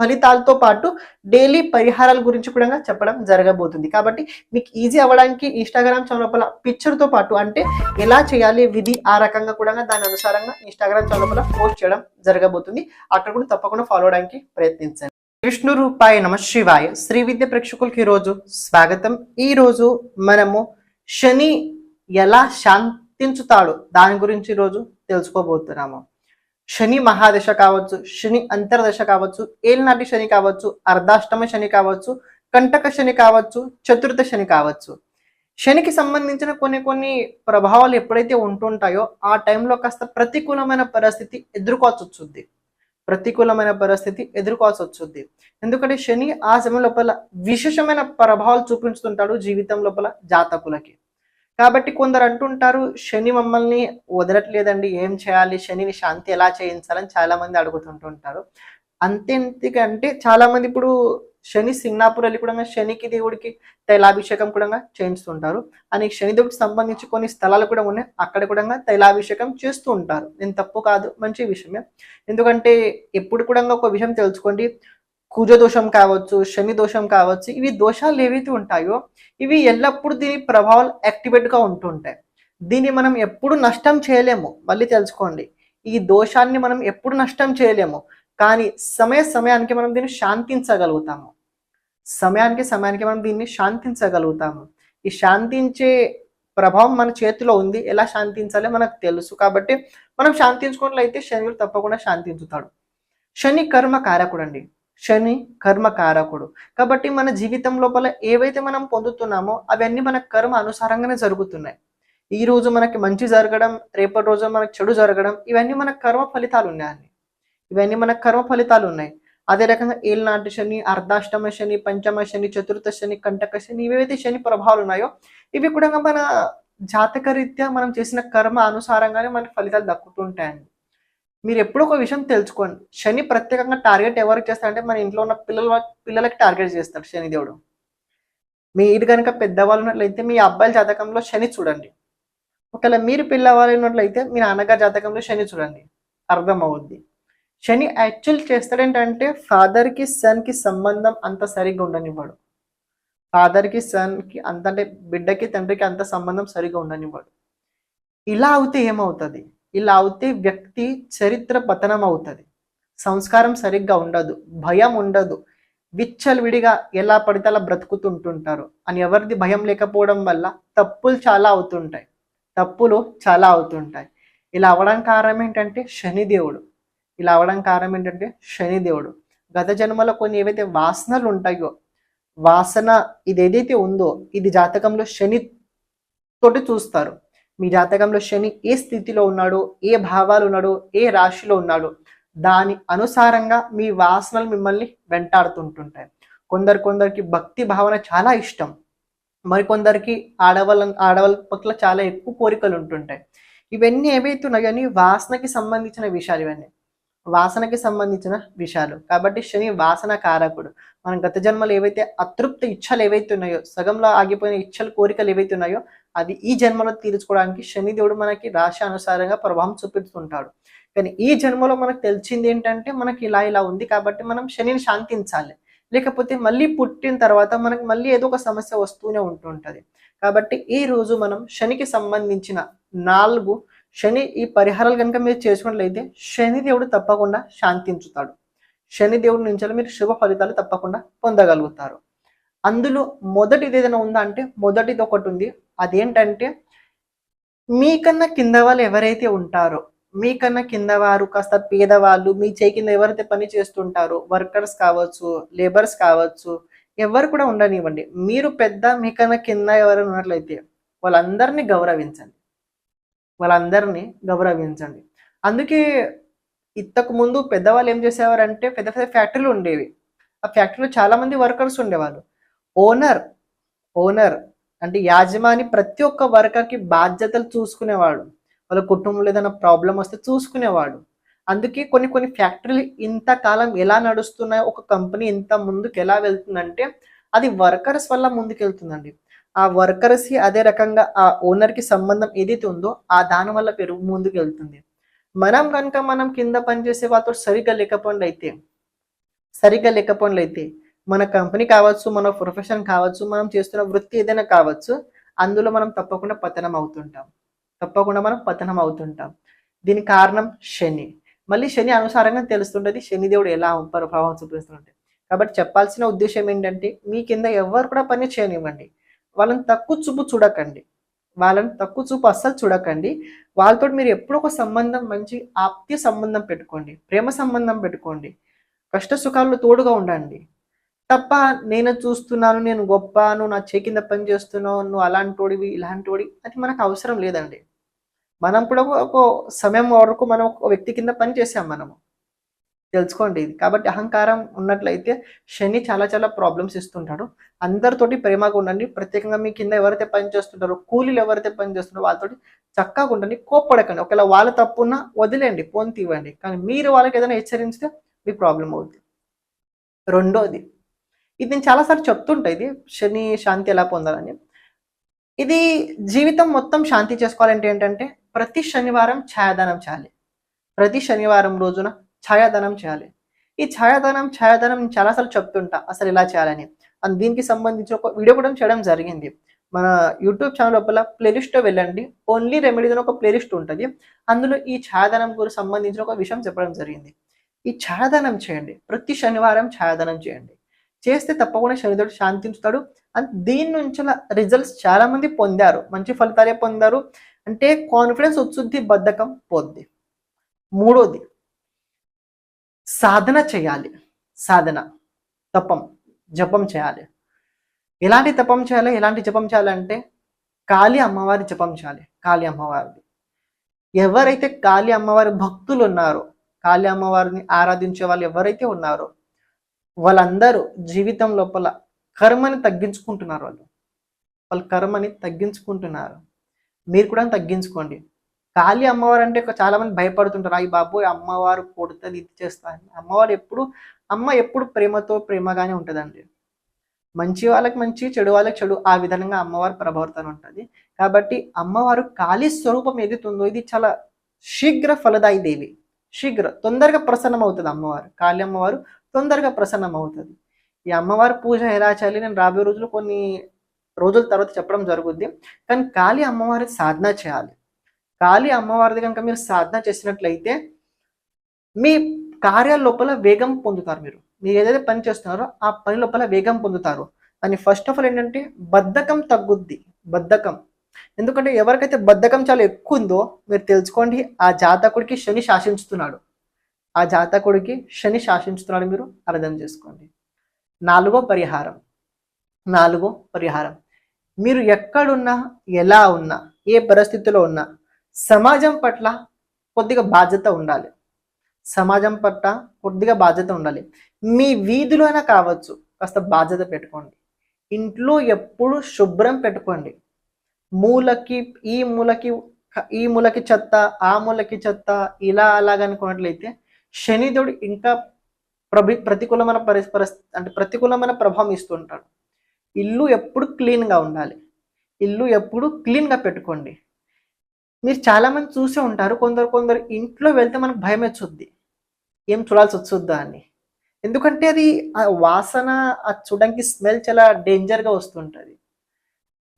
ఫలితాలతో పాటు డైలీ పరిహారాల గురించి కూడా చెప్పడం జరగబోతుంది. కాబట్టి మీకు ఈజీ అవ్వడానికి ఇన్స్టాగ్రామ్ చౌలపల పిక్చర్తో పాటు అంటే ఎలా చేయాలి విధి ఆ రకంగా కూడా దాని అనుసారంగా ఇన్స్టాగ్రామ్ చౌలపల పోస్ట్ చేయడం జరగబోతుంది. అక్కడ కూడా తప్పకుండా ఫాలో అవడానికి ప్రయత్నించండి. విష్ణు రూపాయ నమ శివాయ. శ్రీ విద్య ప్రేక్షకులకి ఈరోజు స్వాగతం. ఈ రోజు మనము శని ఎలా శాంతించుతాడు దాని గురించి ఈరోజు తెలుసుకోబోతున్నాము. శని మహాదశ కావచ్చు శని అంతర్దశ కావచ్చు ఏలినాటి శని కావచ్చు అర్ధాష్టమ శని కావచ్చు కంటక శని కావచ్చు చతుర్థ శని కావచ్చు. శనికి సంబంధించిన కొన్ని కొన్ని ప్రభావాలు ఎప్పుడైతే ఉంటుంటాయో ఆ టైంలో కాస్త ప్రతికూలమైన పరిస్థితి ఎదుర్కోవాల్సి వచ్చుద్ది ప్రతికూలమైన పరిస్థితి ఎదుర్కోవాల్సి వచ్చుద్ది ఎందుకంటే శని ఆ సమయం లోపల విశేషమైన ప్రభావాలు చూపించుతుంటాడు జీవితం లోపల జాతకులకి. కాబట్టి కొందరు అంటుంటారు శని మమ్మల్ని వదలట్లేదండి ఏం చేయాలి? శనిని శాంతి ఎలా చేయించాలని చాలా మంది అడుగుతుంటుంటారు. అంతేందుకంటే చాలా మంది ఇప్పుడు శని సింగాపూర్ వెళ్ళి కూడా శనికి దేవుడికి తైలాభిషేకం కూడా చేయిస్తుంటారు అని శని దేవుడికి సంబంధించి కొన్ని స్థలాలు కూడా ఉన్నాయి. అక్కడ కూడా తైలాభిషేకం చేస్తూ ఉంటారు. నేను తప్పు కాదు మంచి విషయమే. ఎందుకంటే ఎప్పుడు కూడా ఒక విషయం తెలుసుకోండి. కుజ దోషం కావచ్చు శని దోషం కావచ్చు ఇవి దోషాలు ఏవైతే ఉంటాయో ఇవి ఎల్లప్పుడూ దీని ప్రభావాలు యాక్టివేట్గా ఉంటుంటాయి. దీన్ని మనం ఎప్పుడు నష్టం చేయలేము. మళ్ళీ తెలుసుకోండి. ఈ దోషాన్ని మనం ఎప్పుడు నష్టం చేయలేము. కానీ సమయ సమయానికి మనం దీన్ని శాంతించగలుగుతాము. సమయానికి సమయానికి మనం దీన్ని శాంతించగలుగుతాము. ఈ శాంతించే ప్రభావం మన చేతిలో ఉంది. ఎలా శాంతించాలో మనకు తెలుసు కాబట్టి మనం శాంతించుకున్నట్లయితే శని తప్పకుండా శాంతించుతాడు శని కర్మ కారకుడు అండి శని కర్మ కారకుడు. కాబట్టి మన జీవితం లోపల ఏవైతే మనం పొందుతున్నామో అవన్నీ మన కర్మ అనుసారంగానే జరుగుతున్నాయి. ఈ రోజు మనకి మంచి జరగడం రేపటి రోజు మనకి చెడు జరగడం ఇవన్నీ మన కర్మ ఫలితాలు ఉన్నాయని ఇవన్నీ మన కర్మ ఫలితాలు ఉన్నాయి. అదే రకంగా ఏళ్ళనాటి శని అర్ధాష్టమ శని పంచమ శని చతుర్థ శని కంటక శని ఇవేవైతే శని ప్రభావాలు ఉన్నాయో ఇవి కూడా మన జాతక రీత్యా మనం చేసిన కర్మ అనుసారంగానే మనకి ఫలితాలు దక్కుతుంటాయండి. మీరు ఎప్పుడు ఒక విషయం తెలుసుకోండి. శని ప్రత్యేకంగా టార్గెట్ ఎవరికి చేస్తాడంటే మన ఇంట్లో ఉన్న పిల్లల పిల్లలకి టార్గెట్ చేస్తాడు శనిదేవుడు మీరు కనుక పెద్దవాళ్ళు ఉన్నట్లయితే మీ అబ్బాయిల జాతకంలో శని చూడండి. ఒకవేళ మీరు పిల్లవాళ్ళు ఉన్నట్లయితే మీ నాన్నగారి జాతకంలో శని చూడండి. అర్థం అవుద్ది. శని యాక్చువల్ చేస్తాడేంటంటే ఫాదర్కి సన్కి సంబంధం అంత సరిగ్గా ఉండనివ్వడు. ఫాదర్కి సన్కి అంత అంటే బిడ్డకి తండ్రికి అంత సంబంధం సరిగ్గా ఉండనివ్వడు. ఇలా అవుతే ఏమవుతుంది? ఇలా అవుతే వ్యక్తి చరిత్ర పతనం అవుతుంది సంస్కారం సరిగ్గా ఉండదు భయం ఉండదు. విచ్చలవిడిగా ఎలా పడితే అలా బ్రతుకుతుంటుంటారు. అని ఎవరిది భయం లేకపోవడం వల్ల తప్పులు చాలా అవుతుంటాయి. తప్పులు చాలా అవుతుంటాయి. ఇలా అవ్వడం కారణం ఏంటంటే శనిదేవుడు. ఇలా అవ్వడం కారణం ఏంటంటే శనిదేవుడు. గత జన్మలో కొన్ని ఏవైతే వాసనలు ఉంటాయో వాసన ఇది ఏదైతే ఉందో ఇది జాతకంలో శని తోటి చూస్తారు. మీ జాతకంలో శని ఏ స్థితిలో ఉన్నాడో ఏ భావాలు ఉన్నాడో ఏ రాశిలో ఉన్నాడో దాని అనుసారంగా మీ వాసనలు మిమ్మల్ని వెంటాడుతుంటుంటాయి. కొందరు కొందరికి భక్తి భావన చాలా ఇష్టం. మరికొందరికి ఆడవాళ్ళ ఆడవాళ్ళ పట్ల చాలా ఎక్కువ కోరికలు ఉంటుంటాయి. ఇవన్నీ ఏవైతే అని వాసనకి సంబంధించిన విషయాలు ఇవన్నీ. వాసనకి సంబంధించిన విషయాలు. కాబట్టి శని వాసన కారకుడు. మన గత జన్మలు ఏవైతే అతృప్త ఇచ్చలు ఏవైతే ఉన్నాయో సగంలో ఆగిపోయిన ఇచ్చలు కోరికలు ఏవైతే ఉన్నాయో అది ఈ జన్మలో తీర్చుకోవడానికి శనిదేవుడు మనకి రాశి అనుసారంగా ప్రభావం చూపిస్తుంటాడు. కానీ ఈ జన్మలో మనకు తెలిసింది ఏంటంటే మనకి ఇలా ఇలా ఉంది కాబట్టి మనం శనిని శాంతించాలి. లేకపోతే మళ్ళీ పుట్టిన తర్వాత మనకి మళ్ళీ ఏదో ఒక సమస్య వస్తూనే ఉంటుంటది. కాబట్టి ఈ రోజు మనం శనికి సంబంధించిన నాలుగు శని ఈ పరిహారాలు కనుక మీరు చేసుకున్నట్లయితే శనిదేవుడు తప్పకుండా శాంతించుతాడు. శని దేవుడి నుంచి మీరు శుభ ఫలితాలు తప్పకుండా పొందగలుగుతారు. అందులో మొదటిది ఏదైనా ఉందా అంటే మొదటిది ఒకటి ఉంది. అదేంటంటే మీకన్నా కింద వాళ్ళు ఎవరైతే ఉంటారో మీకన్నా కింద వారు కాస్త పేదవాళ్ళు మీ చేయి కింద ఎవరైతే పని చేస్తుంటారో వర్కర్స్ కావచ్చు లేబర్స్ కావచ్చు ఎవరు కూడా ఉండనివ్వండి. మీరు పెద్ద మీకన్నా కింద ఎవరైనా ఉన్నట్లయితే వాళ్ళందరినీ గౌరవించండి. వాళ్ళందరినీ గౌరవించండి. అందుకే ఇంతకు ముందు పెద్దవాళ్ళు ఏం చేసేవారంటే పెద్ద పెద్ద ఫ్యాక్టరీలు ఉండేవి. ఆ ఫ్యాక్టరీలో చాలా మంది వర్కర్స్ ఉండేవాళ్ళు. ఓనర్ ఓనర్ అంటే యాజమాని ప్రతి ఒక్క వర్కర్కి బాధ్యతలు చూసుకునేవాడు. వాళ్ళ కుటుంబంలో ఏదైనా ప్రాబ్లం వస్తే చూసుకునేవాడు. అందుకే కొన్ని కొన్ని ఫ్యాక్టరీలు ఇంతకాలం ఎలా నడుస్తున్నాయో ఒక కంపెనీ ఇంత ముందుకు ఎలా వెళ్తుందంటే అది వర్కర్స్ వల్ల ముందుకు వెళ్తుందండి ఆ వర్కర్స్కి అదే రకంగా ఆ ఓనర్కి సంబంధం ఏదైతే ఉందో ఆ దాని వల్ల పెరుగు ముందుకు వెళ్తుంది మనం కనుక మనం కింద పనిచేసే వాళ్ళతో సరిగ్గా లేకపోండి అయితే సరిగ్గా లేకపోండి అయితే మన కంపెనీ కావచ్చు మన ప్రొఫెషన్ కావచ్చు మనం చేస్తున్న వృత్తి ఏదైనా కావచ్చు అందులో మనం తప్పకుండా పతనం అవుతుంటాం. తప్పకుండా మనం పతనం అవుతుంటాం. దీని కారణం శని. మళ్ళీ శని అనుసారంగా తెలుస్తుంటుంది శని దేవుడు ఎలా ప్రభావం చూపిస్తుంటే. కాబట్టి చెప్పాల్సిన ఉద్దేశం ఏంటంటే మీ కింద ఎవరు కూడా పని చేయనివ్వండి. వాళ్ళని తక్కువ చూపు చూడకండి. వాళ్ళని తక్కువ చూపు అస్సలు చూడకండి. వాళ్ళతో మీరు ఎప్పుడు ఒక సంబంధం మంచి ఆప్తి సంబంధం పెట్టుకోండి. ప్రేమ సంబంధం పెట్టుకోండి. కష్ట సుఖాల్లో తోడుగా ఉండండి. తప్ప నేను చూస్తున్నాను నేను గొప్ప నువ్వు నా చేయి కింద పని చేస్తున్నావు నువ్వు అలాంటివి ఇలాంటివి అది మనకు అవసరం లేదండి. మనం కూడా ఒక- ఒక సమయం వరకు మనం ఒక వ్యక్తి కింద పని చేసాం మనము. తెలుసుకోండి. ఇది కాబట్టి అహంకారం ఉన్నట్లయితే శని చాలా చాలా ప్రాబ్లమ్స్ ఇస్తుంటాడు. అందరితోటి ప్రేమగా ఉండండి. ప్రత్యేకంగా మీ కింద ఎవరైతే పని చేస్తుంటారో కూలీలు ఎవరైతే పని చేస్తున్నారో వాళ్ళతోటి చక్కగా ఉండండి. కోప్పడకండి. ఒకవేళ వాళ్ళ తప్పున్నా వదిలేండి ఫోన్ తీవండి కానీ మీరు వాళ్ళకి ఏదైనా హెచ్చరిస్తే మీ ప్రాబ్లం అవుతుంది రెండోది ఇది నేను చాలాసార్లు చెప్తుంటా ఇది. శని శాంతి ఎలా పొందాలని. ఇది జీవితం మొత్తం శాంతి చేసుకోవాలంటే ఏంటంటే ప్రతి శనివారం ఛాయాదానం చేయాలి. ప్రతి శనివారం రోజున ఛాయాదానం చేయాలి. ఈ ఛాయాదానం ఛాయాదానం నేను చాలాసార్లు చెప్తుంటా అసలు ఇలా చేయాలని. అండ్ దీనికి సంబంధించి ఒక వీడియో కూడా చేయడం జరిగింది. మన యూట్యూబ్ ఛానల్ లోపల ప్లేలిస్ట్లో వెళ్ళండి. ఓన్లీ రెమెడీస్ అని ఒక ప్లేలిస్ట్ ఉంటుంది. అందులో ఈ ఛాయాదానం గురించి సంబంధించిన ఒక విషయం చెప్పడం జరిగింది. ఈ ఛాయాదానం చేయండి. ప్రతి శనివారం ఛాయాదానం చేయండి. చేస్తే తప్పకుండా శనిదేవుడు శాంతించుతాడు. అండ్ దీని నుంచి రిజల్ట్స్ చాలా మంది పొందారు. మంచి ఫలితాలే పొందారు. అంటే కాన్ఫిడెన్స్ వచ్చుద్ది బద్ధకం పోద్ది మూడోది సాధన చేయాలి. సాధన తపం జపం చేయాలి. ఎలాంటి తపం చేయాలి? ఎలాంటి జపం చేయాలంటే కాళీ అమ్మవారి జపం చేయాలి. కాళీ అమ్మవారిది. ఎవరైతే కాళీ అమ్మవారి భక్తులు ఉన్నారో కాళీ అమ్మవారిని ఆరాధించే వాళ్ళు ఎవరైతే ఉన్నారో వాళ్ళందరూ జీవితం లోపల కర్మని తగ్గించుకుంటున్నారు వాళ్ళు. వాళ్ళ కర్మని తగ్గించుకుంటున్నారు. మీరు కూడా తగ్గించుకోండి. కాళీ అమ్మవారు అంటే చాలా మంది భయపడుతుంటారు. అయ్యి బాబోయ్ అమ్మవారు కొడుతుంది ఇది చేస్తాను అమ్మవారు ఎప్పుడు అమ్మ ఎప్పుడు ప్రేమతో ప్రేమగానే ఉంటుందండి. మంచి వాళ్ళకి మంచి చెడు వాళ్ళకి చెడు ఆ విధంగా అమ్మవారు ప్రభావితం ఉంటుంది. కాబట్టి అమ్మవారు కాళీ స్వరూపం ఏదైతే ఉందో ఇది చాలా శీఘ్ర ఫలదాయి దేవి. శీఘ్ర తొందరగా ప్రసన్నం అవుతుంది అమ్మవారు. కాళీ అమ్మవారు తొందరగా ప్రసన్నం అవుతుంది ఈ అమ్మవారి పూజ ఎలా చేయాలి? నేను రాబోయే రోజులు కొన్ని రోజుల తర్వాత చెప్పడం జరుగుద్ది. కానీ కాళీ అమ్మవారి సాధన చేయాలి. కాళీ అమ్మవారిది కనుక మీరు సాధన చేసినట్లయితే మీ కార్యాల లోపల వేగం పొందుతారు మీరు. మీరు ఏదైతే పని చేస్తున్నారో ఆ పని లోపల వేగం పొందుతారు. అని ఫస్ట్ ఆఫ్ ఆల్ ఏంటంటే బద్ధకం తగ్గుద్ది. బద్ధకం. ఎందుకంటే ఎవరికైతే బద్ధకం చాలా ఎక్కువ ఉందో మీరు తెలుసుకోండి ఆ జాతకుడికి శని శాసించుతున్నాడు. ఆ జాతకుడికి శని శాసించుతున్నాడు మీరు అర్థం చేసుకోండి. నాలుగో పరిహారం. నాలుగో పరిహారం. మీరు ఎక్కడున్నా ఎలా ఉన్నా ఏ పరిస్థితిలో ఉన్నా సమాజం పట్ల కొద్దిగా బాధ్యత ఉండాలి. సమాజం పట్ల కొద్దిగా బాధ్యత ఉండాలి. మీ వీధిలో అయినా కావచ్చు కాస్త బాధ్యత పెట్టుకోండి. ఇంట్లో ఎప్పుడు శుభ్రం పెట్టుకోండి. మూలకి ఈ మూలకి ఈ మూలకి చెత్త ఆ మూలకి చెత్త ఇలా అలాగ అనుకున్నట్లయితే శనిదేవుడు ఇంకా ప్రభి ప్రతికూలమైన పరిస్ పరిస్థితి అంటే ప్రతికూలమైన ప్రభావం ఇస్తుంటాడు ఇల్లు ఎప్పుడు క్లీన్గా ఉండాలి. ఇల్లు ఎప్పుడు క్లీన్గా పెట్టుకోండి. మీరు చాలా మంది చూసే ఉంటారు. కొందరు కొందరు ఇంట్లో వెళ్తే మనకు భయం వచ్చుద్ది. ఏం చూడాల్సి వచ్చుద్దా అని. ఎందుకంటే అది ఆ వాసన ఆ చూడడానికి స్మెల్ చాలా డేంజర్గా వస్తుంటుంది.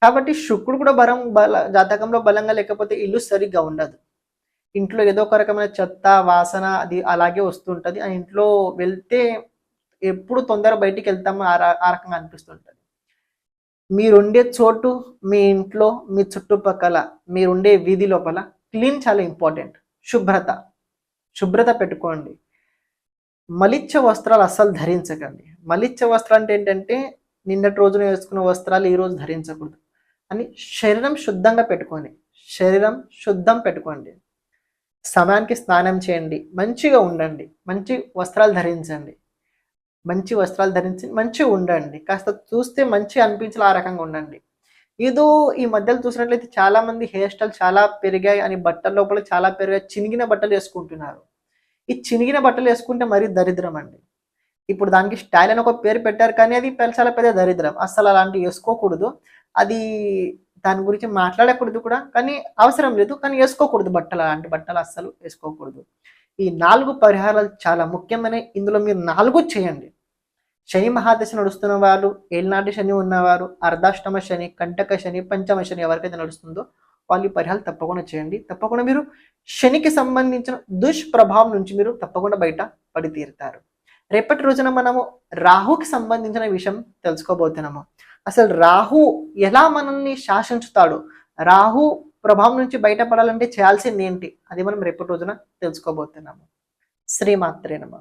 కాబట్టి శుక్రుడు కూడా బలం బల జాతకంలో బలంగా లేకపోతే ఇల్లు సరిగ్గా ఉండదు. ఇంట్లో ఏదో ఒక రకమైన చెత్త వాసన అది అలాగే వస్తుంటుంది. ఆ ఇంట్లో వెళ్తే ఎప్పుడు తొందర బయటికి వెళ్తామో ఆ రకంగా అనిపిస్తుంటుంది. మీరుండే చోటు మీ ఇంట్లో మీ చుట్టుపక్కల మీరుండే వీధి లోపల క్లీన్ చాలా ఇంపార్టెంట్. శుభ్రత. శుభ్రత పెట్టుకోండి. మలిచ్చ వస్త్రాలు అస్సలు ధరించకండి. మలిచ్చ వస్త్రాలు అంటే ఏంటంటే నిన్నటి రోజున వేసుకున్న వస్త్రాలు ఈ రోజు ధరించకూడదు అని శరీరం శుద్ధంగా పెట్టుకోండి. శరీరం శుద్ధం పెట్టుకోండి. సమయానికి స్నానం చేయండి. మంచిగా ఉండండి. మంచి వస్త్రాలు ధరించండి. మంచి వస్త్రాలు ధరించి మంచిగా ఉండండి. కాస్త చూస్తే మంచి అనిపించాలి ఆ రకంగా ఉండండి. ఏదో ఈ మధ్యలో చూసినట్లయితే చాలా మంది హెయిర్ స్టైల్ చాలా పెరిగాయి అని బట్టల లోపల చాలా పెరిగాయి చినిగిన బట్టలు వేసుకుంటున్నారు. ఈ చినిగిన బట్టలు వేసుకుంటే మరీ దరిద్రం అండి. ఇప్పుడు దానికి స్టైల్ అని ఒక పేరు పెట్టారు కానీ అది చాలా పెద్ద దరిద్రం. అస్సలు అలాంటివి వేసుకోకూడదు. అది దాని గురించి మాట్లాడకూడదు కూడా. కానీ అవసరం లేదు. కానీ వేసుకోకూడదు బట్టలు. అలాంటి బట్టలు అస్సలు వేసుకోకూడదు. ఈ నాలుగు పరిహారాలు చాలా ముఖ్యమైన ఇందులో మీరు నాలుగు చేయండి. శని మహాదశ నడుస్తున్న వాళ్ళు ఏళ్ళనాటి శని ఉన్నవారు అర్ధాష్టమ శని కంటక శని పంచమ శని ఎవరికైతే నడుస్తుందో వాళ్ళు పరిహారాలు తప్పకుండా చేయండి. తప్పకుండా మీరు శనికి సంబంధించిన దుష్ప్రభావం నుంచి మీరు తప్పకుండా బయట పడి తీరుతారు. రేపటి రోజున మనము రాహుకి సంబంధించిన విషయం తెలుసుకోబోతున్నాము. అసలు రాహు ఎలా మనల్ని శాసించుతాడు? రాహు ప్రభావం నుంచి బయటపడాలంటే చేయాల్సింది ఏంటి అది మనం రేపటి రోజున తెలుసుకోబోతున్నాము. శ్రీమాత్రేనమా